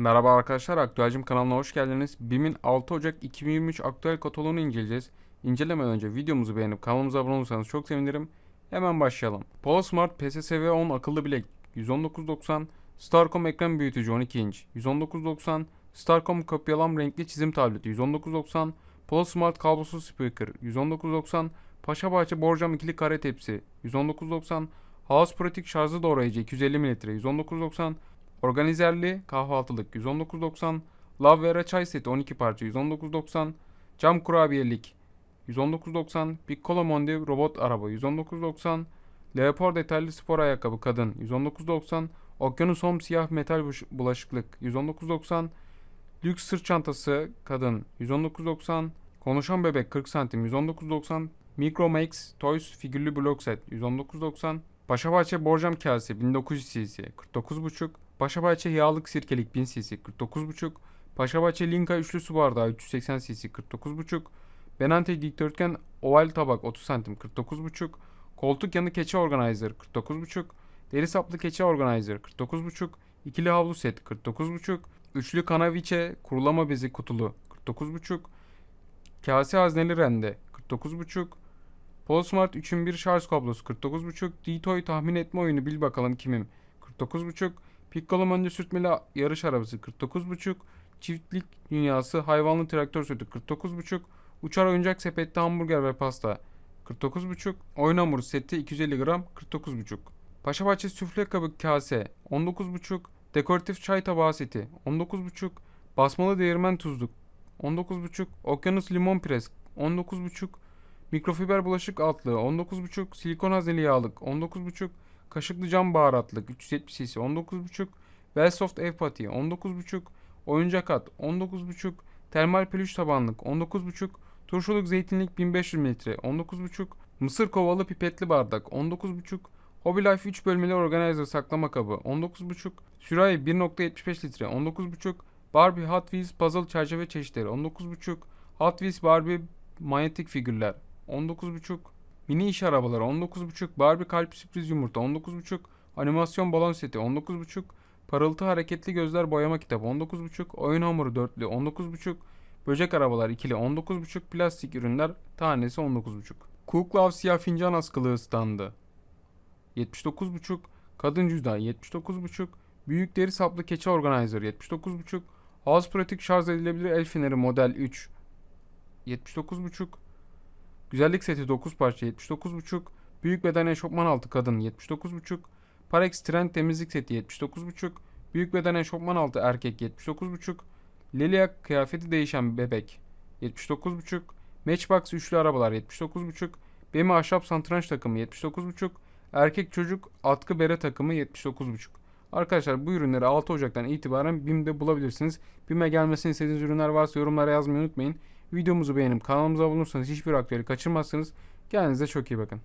Merhaba arkadaşlar, Aktüelcim kanalına hoş geldiniz. BİM'in 6 Ocak 2023 aktüel kataloğunu inceleyeceğiz. İncelemeden önce videomuzu beğenip kanalımıza abone olursanız çok sevinirim. Hemen başlayalım. PolarSmart PSSV 10 akıllı bilek 119.90 Starcom ekran büyütücü 12 inç 119.90 Starcom kopyalam renkli çizim tableti 119.90 PolarSmart kablosuz speaker 119.90 Paşabahçe borcam ikili kare tepsi 119.90 House Pratik şarjı doğrayıcı 250 ml 119.90 Organizerli kahvaltılık 119.90, Lav Vera çay seti 12 parça 119.90, cam kurabiyelik 119.90, Piccolo Mondi robot araba 119.90, Leopard detaylı spor ayakkabı kadın 119.90, Okyanus Home siyah metal bulaşıklık 119.90, Lüks sırt çantası kadın 119.90, Konuşan bebek 40 santim 119.90, Micro Max Toys figürlü blok set 119.90, Paşabahçe borcam kase 1900 cc 49.5, Paşabahçe yağlık sirkelik 1000 cc 49.5, Paşabahçe Linka üçlü su bardağı 380 cc 49.5, Benante dikdörtgen oval tabak 30 santim 49.5, koltuk yanı keçe organizer 49.5, deri saplı keçe organizer 49.5, ikili havlu set 49.5, üçlü kanaviçe kurulama bezi kutulu 49.5, kase hazneli rende 49.5, Polesmart 3001 şarj kablosu 49.5, D-Toy tahmin etme oyunu bil bakalım kimim? 49.5, Piccolo Mondi sürtmeli yarış arabası 49.5, çiftlik dünyası hayvanlı traktör sütü 49.5, uçar oyuncak sepette hamburger ve pasta 49.5, oyun hamuru seti 250 gram 49.5, Paşabahçe süfle kabı kase 19.5, dekoratif çay tabağı seti 19.5, basmalı değirmen tuzluk 19.5, okyanus limon pres 19.5, mikrofiber bulaşık altlığı 19.5, silikon hazneli yağlık 19.5, kaşıklı cam baharatlık 370 cc 19.5, Wellsoft ev patiği 19.5, oyuncak at 19.5, termal peluş tabanlık 19.5, turşuluk zeytinlik 1500 ml 19.5, mısır kovalı pipetli bardak 19.5, Hobby Life 3 bölmeli organizer saklama kabı 19.5, sürahi 1.75 litre 19.5, Barbie Hot Wheels puzzle çerçeve çeşitleri 19.5, Hot Wheels Barbie manyetik figürler 19.5, Mini iş arabaları 19.5, Barbie kalp sürpriz yumurta 19.5, animasyon balon seti 19.5, parıltı hareketli gözler boyama kitabı 19.5, oyun hamuru dörtlü 19.5, böcek arabalar ikili 19.5, plastik ürünler tanesi 19.5. Kuklav siyah fincan askılığı standı 79.5, kadın cüzdan 79.5, büyük deri saplı keçe organizer 79.5, House pratik şarj edilebilir el feneri model 3 79.5, Güzellik seti 9 parça 79.5. Büyük beden eşofman altı kadın 79.5. Parex trend temizlik seti 79.5. Büyük beden eşofman altı erkek 79.5. Lilia kıyafeti değişen bebek 79.5. Matchbox üçlü arabalar 79.5. Bemi ahşap santranç takımı 79.5. Erkek çocuk atkı bere takımı 79.5. Arkadaşlar bu ürünleri 6 Ocak'tan itibaren BİM'de bulabilirsiniz. BİM'e gelmesini istediğiniz ürünler varsa yorumlara yazmayı unutmayın. Videomuzu beğenip kanalımıza abone olursanız hiçbir aktüeli kaçırmazsınız. Kendinize çok iyi bakın.